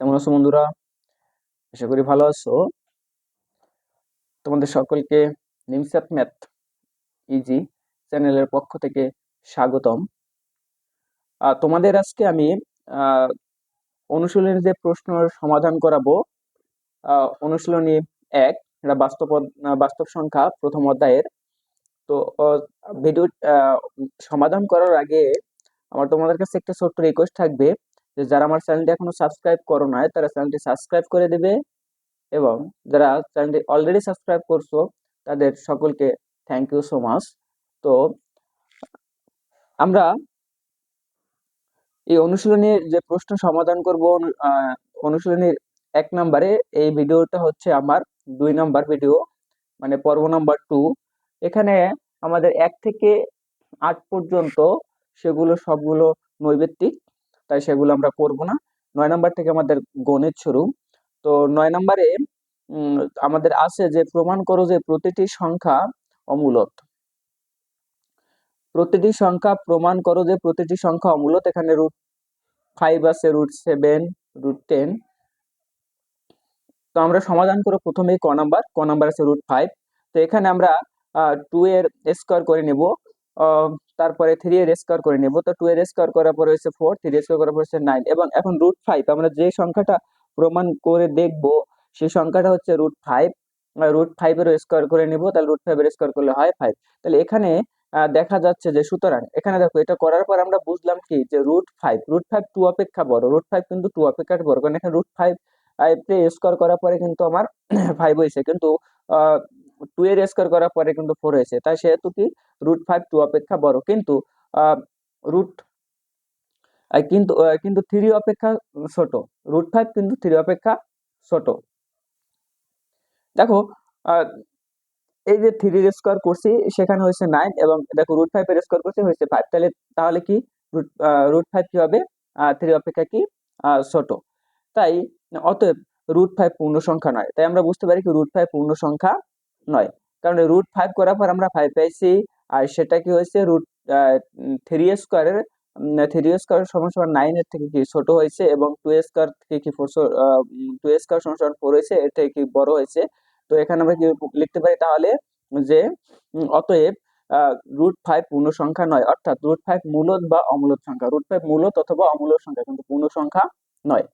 কেমন আছো বন্ধুরা? আশা করি ভালো আছো। তোমাদের সকলকে নিমস্যাট ম্যাথ ইজি চ্যানেলের পক্ষ থেকে স্বাগতম। তোমাদের আজকে আমি অনুশীলনের যে প্রশ্নের সমাধান করাবো অনুশীলনী এক, এটা বাস্তব বাস্তব সংখ্যা প্রথম অধ্যায়ের। তো ভিডিও সমাধান করার আগে আমার তোমাদের কাছে একটা ছোট্ট রিকোয়েস্ট থাকবে। যে যারা আমার চ্যানেলটি এখনও সাবস্ক্রাইব করো নাই, তারা চ্যানেলটি সাবস্ক্রাইব করে দেবে এবং যারা চ্যানেলটি অলরেডি সাবস্ক্রাইব করছ, তাদের সকলকে থ্যাংক ইউ সো মাচ তো, আমরা এই অনুশীলনীর যে প্রশ্ন সমাধান করব অনু- অনুশীলনীর এক নম্বরে এই ভিডিওটা হচ্ছে আমার দুই নাম্বার ভিডিও মানে পর্ব নাম্বার টু এখানে আমাদের এক থেকে আট পর্যন্ত সেগুলো সবগুলো নৈবেত্তিক তাই সেগুলো আমরা করব না। নয় নাম্বার থেকে আমাদের গণিত শুরু। তো নয় নম্বরে আমাদের আছে যে, প্রমাণ করো যে, প্রতিটি সংখ্যা অমূলত। প্রতিটি সংখ্যা প্রমাণ করো যে, প্রতিটি সংখ্যা অমূলত। এখানে রুট ফাইভ আছে রুট সেভেন রুট টেন তো আমরা সমাধান করব প্রথমেই ক নাম্বার। ক নাম্বার আছে রুট ফাইভ তো এখানে আমরা টু এর স্কোয়ার করে নেব। তারপরে থ্রি এর স্কোয়ার করে নেব। তো টু এর স্কোয়ার করার পরে হচ্ছে ফোর থ্রি স্কোয়ার করার পরে হচ্ছে নাইন এবং এখন রুট ফাইভ আমরা যে সংখ্যাটা প্রমাণ করে দেখব, সেই সংখ্যাটা হচ্ছে রুট ফাইভ রুট ফাইভ এর স্কোয়ার করে নেব, তাহলে রুট ফাইভ এর স্কোয়ার করলে হয় ফাইভ তাহলে এখানে দেখা যাচ্ছে যে সুতরাং, এখানে দেখো, এটা করার পর আমরা বুঝলাম কি, যে root five root five two অপেক্ষা বড় রুট ফাইভ কিন্তু টু অপেক্ষা বড়, কারণ এখানে রুট ফাইভ স্কোয়ার করার পরে কিন্তু আমার ফাইভ হয়েছে। কিন্তু টু এর স্কোয়ার করার পরে কিন্তু ফোর হয়েছে। তাই সেহেতু কি রুট ফাইভ টু অপেক্ষা বড়। কিন্তু রুট কিন্তু কিন্তু থ্রি অপেক্ষা ছোট। রুট ফাইভ কিন্তু থ্রি অপেক্ষা ছোট। দেখো এই যে থ্রি স্কোয়ার করছি, সেখানে হয়েছে নাইন এবং দেখো রুট ফাইভ এর স্কোয়ার করছি, হয়েছে ফাইভ তাহলে তাহলে কি রুট রুট ফাইভ কি হবে? থ্রি অপেক্ষা কি? ছোট। তাই, অতএব রুট ফাইভ পূর্ণ সংখ্যা নয়। তাই আমরা বুঝতে পারি কি রুট ফাইভ পূর্ণ সংখ্যা নয়। কারণ রুট ফাইভ করার পর আমরা ফাইভ পাইছি আর সেটা কি হয়েছে? রুট থ্রি স্কোয়ারের থ্রি স্কোয়ার সমান সমান নাইন এর থেকে কি ছোট হয়েছে এবং টু স্কোয়ার থেকে কি ফোর টু স্কোয়ার সমান সমান ফোর হয়েছে, এর থেকে কি বড় হয়েছে? তো এখানে আমরা কি লিখতে পারি তাহলে যে অতএব রুট ফাইভ পূর্ণ সংখ্যা নয়। অর্থাৎ রুট ফাইভ মূলত বা অমূলত সংখ্যা। রুট ফাইভ মূলত অথবা অমূলত সংখ্যা কিন্তু পূর্ণ সংখ্যা নয়।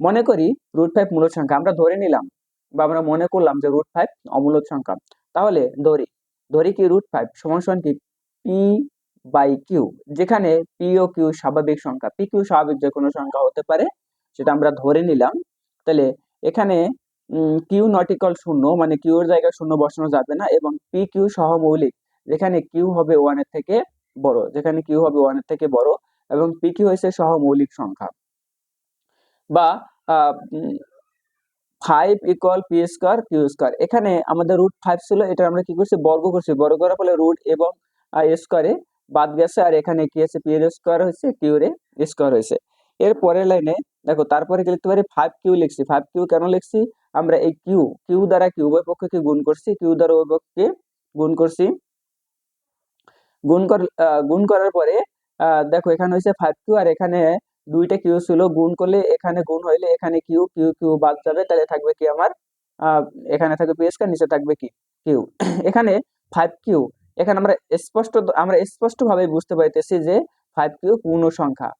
মনে করি রুট ফাইভ মূলত সংখ্যা। আমরা ধরে নিলাম বা আমরা মনে করলাম যে রুট ফাইভ অমূলত সংখ্যা, তাহলে ধরি ধরি কি রুট ফাইভ সমান সমান কি? পি বাই কিউ যেখানে পি ও কিউ স্বাভাবিক সংখ্যা পি কিউ স্বাভাবিক যে কোনো সংখ্যা হতে পারে, সেটা আমরা ধরে নিলাম, তাহলে এখানে কিউ নট ইকাল শূন্য মানে কিউর জায়গায় শূন্য বসানো যাবে না, এবং পি কিউ সহমৌলিক, যেখানে কিউ হবে ওয়ানের থেকে বড়, যেখানে কিউ হবে ওয়ানের থেকে বড়, এবং পি কিউ হচ্ছে সহমৌলিক সংখ্যা। বা five equal P square Q square এখানে আমাদের রুট ফাইভ ছিল এটা আমরা কি করছি? বর্গ করছি। বর্গ করার ফলে রুট এবং স্কোয়ারে বাদ গেছে, আর এখানে কি আছে? পি এর স্কোয়ার হয়েছে কিউ এর স্কোয়ার হয়েছে। এর পরের লাইনে দেখো, তারপরে কি লিখতে পারি? ফাইভ কিউ লিখছি। ফাইভ কিউ কেন লিখছি? আমরা এই কিউ কিউ দ্বারা কিউ উভয় পক্ষকে গুণ করছি? কিউ দ্বারা উভয় পক্ষকে গুণ করছি। গুণ কর গুণ করার পরে দেখো, এখানে হয়েছে ফাইভ কিউ আর এখানে দুইটা কিউ ছিল, গুণ করলে এখানে গুণ হইলে এখানে কিউ কিউ কিউ বাদ যাবে, তাহলে থাকবে কি আমার এখানে থাকবে পি স্কয়ার নিচে থাকবে কি কিউ এখানে ফাইভ কিউ এখানে আমরা স্পষ্ট আমরা স্পষ্ট ভাবে বুঝতে পাইতেছি যে ফাইভ কিউ পূর্ণ সংখ্যা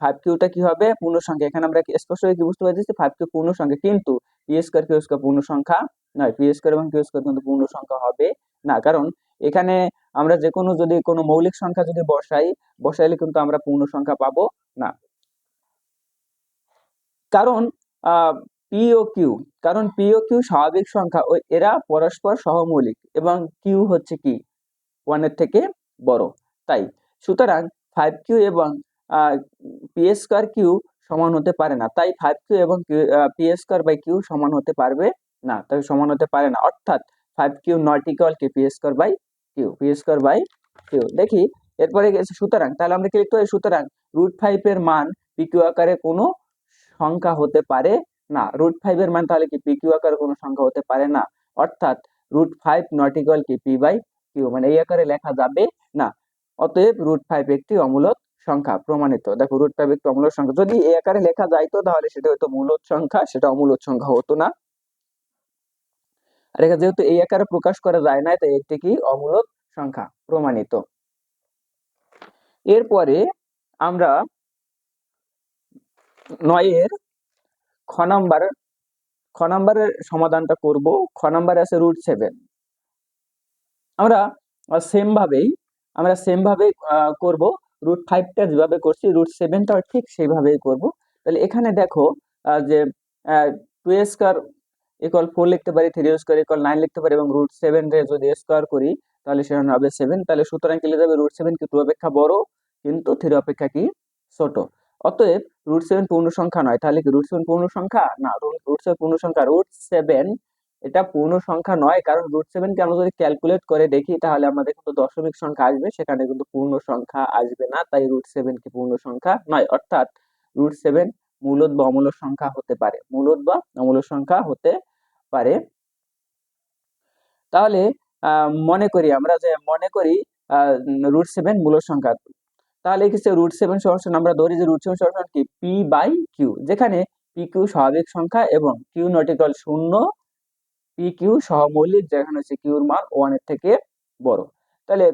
ফাইভ কিউটা কি হবে? পূর্ণ সংখ্যা এখানে আমরা স্পষ্ট কি বুঝতে পারতেছি? ফাইভ কিউ পূর্ণ সংখ্যা কিন্তু পি স্কয়ার কিউ স্কয়ার পূর্ণ সংখ্যা নয়। পি স্কয়ার এবং কিউ স্কয়ার কিন্তু পূর্ণ সংখ্যা হবে না, কারণ এখানে আমরা যে কোনো যদি কোনো মৌলিক সংখ্যা যদি বসাই, বসাইলে কিন্তু আমরা পূর্ণ সংখ্যা পাবো না। কারণ পিও কিউ কারণ পিও কিউ স্বাভাবিক সংখ্যা ও এরা পরস্পর সহমৌলিক এবং কিউ হচ্ছে কি? ওয়ানের থেকে বড়। তাই সুতরাং ফাইভ কিউ এবং পি স্কোয়ার কিউ সমান হতে পারে না। তাই ফাইভ কিউ এবং পি স্কোয়ার বাই কিউ সমান হতে পারবে না। তাই সমান হতে পারে না। অর্থাৎ ফাইভ কিউ নট ইকুয়াল কি? P square by Q P square by Q দেখি, এরপরে সুতরাং। তাহলে আমরা কি লিখতে পারি? সুতরাং রুট ফাইভ এর মান পি কিউ আকারে কোনো সংখ্যা হতে পারে না। রুট ফাইভ এর মান তাহলে কি পি কিউ আকারে কোনো সংখ্যা হতে পারে না। অর্থাৎ রুট ফাইভ নট ইকুয়াল কি পি বাই কিউ মানে এই আকারে লেখা যাবে না। অতএব রুট ফাইভ একটি অমূলদ সংখ্যা প্রমাণিত। দেখো রুট ফাইভ একটি অমূলদ সংখ্যা। যদি এই আকারে লেখা যাইতো তাহলে সেটা হয়তো মূলদ সংখ্যা, সেটা অমূলদ সংখ্যা হতো না। আর যেহেতু এই আকারে প্রকাশ করা যায় না তাই একটি কি অমূলদ সংখ্যা প্রমাণিত। এরপরে আমরা নয়ের খ নাম্বার, খ নাম্বারের সমাধানটা করব। খ নাম্বারে আছে রুট সেভেন আমরা সেম ভাবেই, আমরা সেম ভাবে করব। রুট ফাইভটা যেভাবে করছি রুট সেভেনটাও ঠিক সেইভাবেই করব। তাহলে এখানে দেখো যে টু স্কোয়ার ইকুয়াল ফোর লিখতে পারি থ্রি স্কোয়ার ইকুয়াল নাইন লিখতে পারি এবং রুট সেভেন রে যদি স্কোয়ার করি, তাহলে সেখানে হবে সেভেন তাহলে সুতরাং কি যাবে? রুট সেভেন কি টু অপেক্ষা বড়, কিন্তু থ্রি অপেক্ষা কি ছোট। অতএব রুট সেভেন পূর্ণ সংখ্যা নয়। তাহলে কি রুট সেভেন পূর্ণ সংখ্যা না রুট সেভেন পূর্ণ সংখ্যা রুট সেভেন এটা পূর্ণ সংখ্যা নয়, কারণ রুট সেভেনকে আমরা যদি ক্যালকুলেট করে দেখি, তাহলে আমাদের কিন্তু দশমিক সংখ্যা আসবে, সেখানে কিন্তু পূর্ণ সংখ্যা আসবে না, তাই রুট সেভেন কি পূর্ণ সংখ্যা নয়। অর্থাৎ রুট সেভেন মূলত বা অমূল্য সংখ্যা হতে পারে, মূলত বা অমূল্য সংখ্যা হতে পারে। তাহলে মনে করি আমরা যে মনে করি রুট সেভেন মূল সংখ্যা। তাহলে কিছু রুট সেভেন সমান আমরা ধরি যে রুট সেভেন সমান কি? পি বাই কিউ যেখানে পি কিউ স্বাভাবিক সংখ্যা এবং কিউ নটিক্যাল শূন্য পি কিউ সহমৌলিক, যেখানে হচ্ছে কিউর মান ওয়ানের থেকে বড়। তাহলে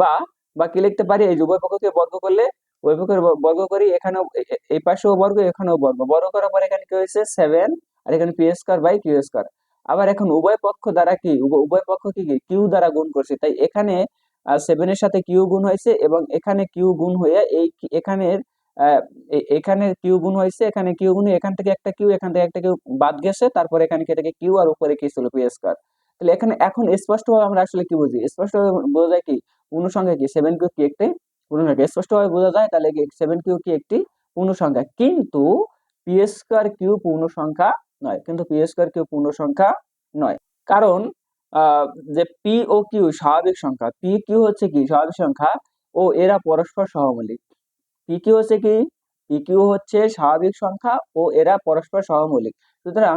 বা বা কি লিখতে পারি? এই উভয় পক্ষকে বর্গ করলে, উভয় পক্ষের বর্গ করি, এখানেও এই পাশেও বর্গ, এখানেও বর্গ। বর্গ করার পর এখানে কি হয়েছে? সেভেন আর এখানে P square by Q square আবার এখন উভয় পক্ষ দ্বারা কি উভয় পক্ষ কি কি? কিউ দ্বারা গুণ করছে। তাই এখানে সেভেনের সাথে কিউ গুণ হয়েছে এবং এখানে কিউ গুণ হয়ে এই এখানের এখানে কিউ গুণ হয়েছে, এখানে কিউ গুণ এখান থেকে একটা কিউ, এখান থেকে একটা কিউ বাদ গেছে, তারপর এখানে এটাকে কিউ আর উপরে কি ছিল পি স্কোয়ার তাহলে এখানে এখন স্পষ্টভাবে আমরা আসলে কি বুঝি? স্পষ্টভাবে বোঝা যায় কি? পূর্ণ সংখ্যা কি? সেভেন কিউ কি একটি পূর্ণ সংখ্যা স্পষ্টভাবে বোঝা যায়, তাহলে কি সেভেন কিউ কি একটি পূর্ণ সংখ্যা কিন্তু পি স্কোয়ার কিউ পূর্ণ সংখ্যা নয়, কিন্তু পি স্কোয়ার কিউ পূর্ণ সংখ্যা নয়। কারণ যে পি ও কিউ স্বাভাবিক সংখ্যা পি কিউ হচ্ছে কি? স্বাভাবিক সংখ্যা ও এরা পরস্পর সহমৌলিক। পি কিউ হচ্ছে কি? পি কিউ হচ্ছে স্বাভাবিক সংখ্যা ও এরা পরস্পর সহমৌলিক। সুতরাং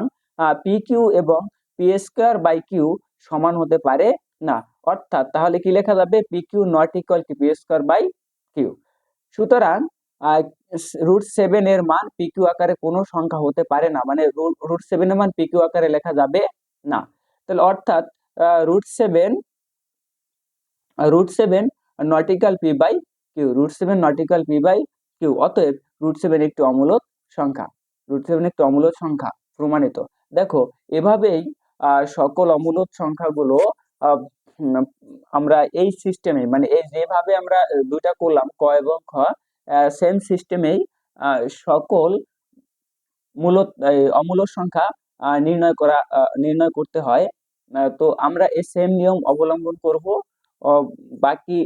পি কিউ এবং পি স্কোয়ার বাই কিউ সমান হতে পারে না। অর্থাৎ তাহলে কি লেখা যাবে? P Q not equal to P square by Q সুতরাং রুট সেভেন এর মান পি কিউ আকারে কোনো সংখ্যা হতে পারে না। মানে রুট সেভেন এর মান পি কিউ আকারে লেখা যাবে না। তাহলে অর্থাৎ root seven root seven not equal P by Q root seven not equal P by Q অতএব রুট সেভেন একটি অমূলক সংখ্যা রুট সেভেন একটি অমূলক সংখ্যা প্রমাণিত। দেখো, এভাবেই সকল অমূলক সংখ্যাগুলো আমরা এই সিস্টেমে মানে এই যেভাবে আমরা দুইটা করলাম, ক এবং খ সেম সিস্টেমেই সকল মূলত অমূলক সংখ্যা নির্ণয় করা নির্ণয় করতে হয়। তো আমরা এই সেম নিয়ম অবলম্বন করব। বাকি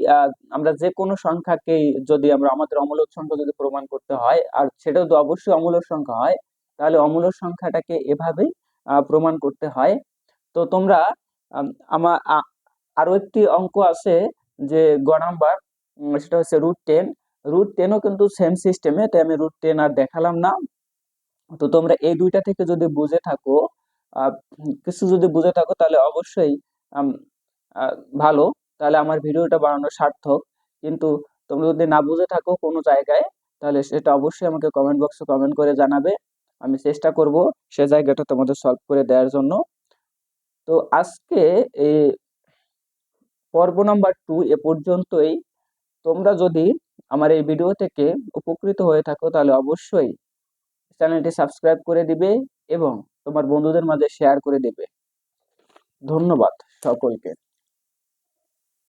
আমরা যে কোনো সংখ্যাকেই যদি আমরা আমাদের অমূলক সংখ্যা যদি প্রমাণ করতে হয়, আর সেটাও তো অবশ্যই অমূলক সংখ্যা হয়, তাহলে অমূলক সংখ্যাটাকে এভাবেই প্রমাণ করতে হয়। তো তোমরা আমার আরও একটি অঙ্ক আছে যে গ নাম্বার সেটা হচ্ছে রুট টেন রুট টেনও কিন্তু সেম সিস্টেমে তাই আমি রুট টেন আর দেখালাম না। তো তোমরা এই দুইটা থেকে যদি বুঝে থাকো কিছু যদি বুঝে থাকো তাহলে অবশ্যই ভালো। তাহলে আমার ভিডিওটা বানানো সার্থক। কিন্তু তোমরা যদি না বুঝে থাকো কোনো জায়গায়, তাহলে সেটা অবশ্যই আমাকে কমেন্ট বক্সে কমেন্ট করে জানাবে। আমি চেষ্টা করব সে জায়গাটা তোমাদের সলভ করে দেওয়ার জন্য। তো আজকে এই পর্ব নাম্বার টু এ পর্যন্তই। তোমরা যদি আমার এই ভিডিও থেকে উপকৃত হয়ে থাকো তাহলে অবশ্যই চ্যানেলটি সাবস্ক্রাইব করে দিবে এবং তোমার বন্ধুদের মাঝে শেয়ার করে দেবে। ধন্যবাদ সকলকে।